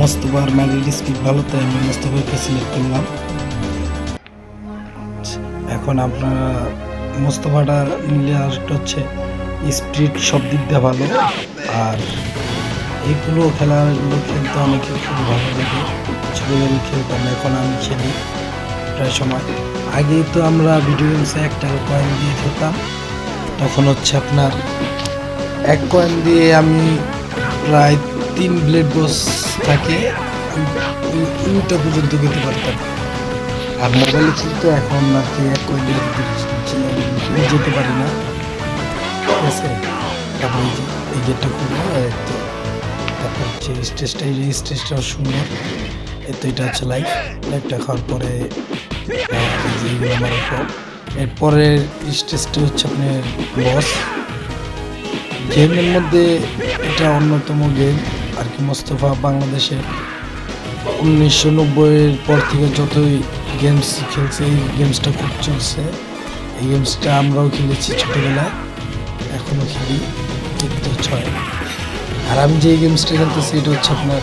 মোস্তফার magnet speed ভালো, তাই আমি মোস্তফাকে সিলেক্ট করলাম এখন আপনারা মোস্তফাটা নিলে আর হচ্ছে স্পিড সব দিক দিয়ে ভালো। আর এইগুলো খেলাগুলো খেলতে অনেকে খুব ভালো লাগে। ছোটোবেলায় খেলতাম এখন আমি খেলি প্রায় সময়। আগে তো আমরা ভিডিও গেমসে এক টাকা কয়েন দিয়ে খেলতাম। তখন হচ্ছে আপনার এক কয়েন দিয়ে আমি প্রায় তিন ব্লেড বস থাকে উল্টা পর্যন্ত খেতে পারতাম। আর মোবাইলে কিন্তু এখন আর কি এক যে- যেতে পারি না। ঠিক আছে? এই গেটটা খুলবো তো তারপর হচ্ছে স্টেজটা এই যে স্টেজটাও সুন্দর। তো এটা হচ্ছে লাইফ লাইফটা খাওয়ার পরে এইগুলো পর এরপরের স্টেজটা হচ্ছে আপনার বস গেমের মধ্যে এটা অন্যতম গেম আর কি মোস্তফা বাংলাদেশে উনিশশো নব্বইয়ের পর থেকে যতই গেমস খেলছে, এই গেমসটা খুব চলছে। এই গেমসটা আমরাও খেলেছি ছোটোবেলায় এখনও খেলি। কিন্তু ছয়। আর আমি যে গেমসটা খেলতেছি, এটা হচ্ছে আপনার,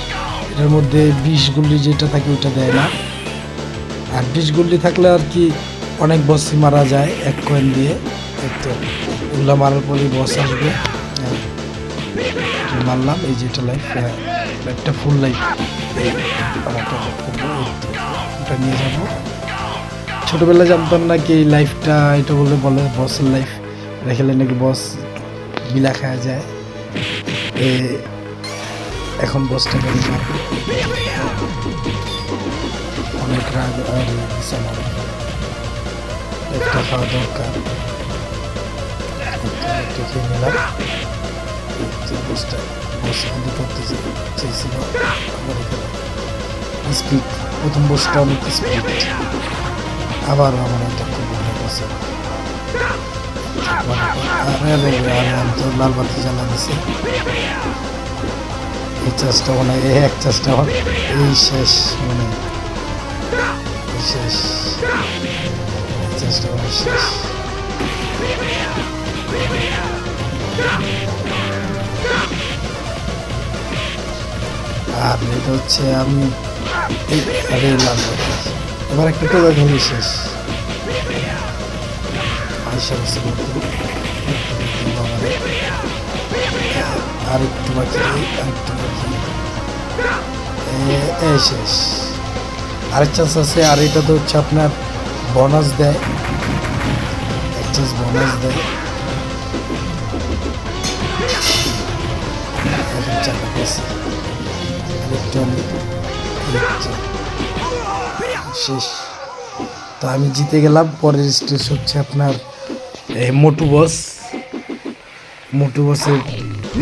এটার মধ্যে বিশ গুলি যেটা থাকে ওটা দেয় না। আর বিশ গুলি থাকলে আর কি অনেক বসই মারা যায়, এক কয়েন দিয়ে। তো ওগুলো মারার পরেই বস আসবে। মারলাম এই যেটা লাইফ লাইফটা ফুল লাইফ ওটা নিয়ে যাব। ছোটবেলায় জানতাম না কি লাইফটা এটা বলে বলে বসের লাইফ এটা নাকি বস বিলা খাওয়া যায়। এ, এখন বসটা মারবো অনেক রাগ একটা খাওয়া দরকার। নিলাম। যে বসটা করতে চেয়েছিল স্পিড প্রথম বসটা অনেক স্পিড আবার আমার এটা খুব আমি তো লাল বাতি জ্বালা দিছে। এই চাষটা মনে এই এক চাষটা এই শেষ মানে শেষ। এই চাষটা আমার শেষ। আর এটা হচ্ছে আমি এবার একটা ধরে শেষ। আর একটু চান্স আছে, আর এটা তো হচ্ছে আপনার বোনাস দেয়। এক বোনাস দেয়। শেষ। তো আমি জিতে গেলাম, পরের স্টেজ হচ্ছে আপনার মোটু বস। মোটু বসের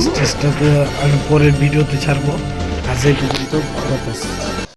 স্টেজটাতে আমি পরের ভিডিওতে ছাড়বো। আজ এই পর্যন্ত কথা